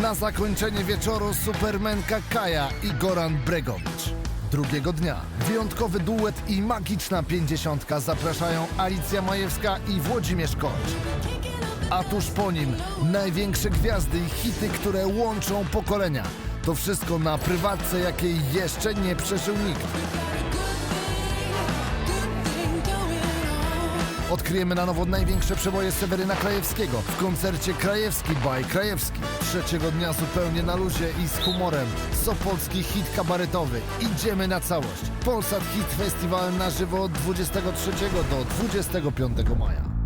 Na zakończenie wieczoru Supermenka Kaja i Goran Bregowicz. Drugiego dnia wyjątkowy duet i magiczna pięćdziesiątka zapraszają Alicja Majewska i Włodzimierz Korcz. A tuż po nim największe gwiazdy i hity, które łączą pokolenia. To wszystko na prywatce, jakiej jeszcze nie przeżył nikt. Odkryjemy na nowo największe przeboje Seweryna Krajewskiego w koncercie Krajewski by Krajewski. Trzeciego dnia zupełnie na luzie i z humorem. Sopocki hit kabaretowy. Idziemy na całość. Polsat Hit Festival na żywo od 23 do 25 maja.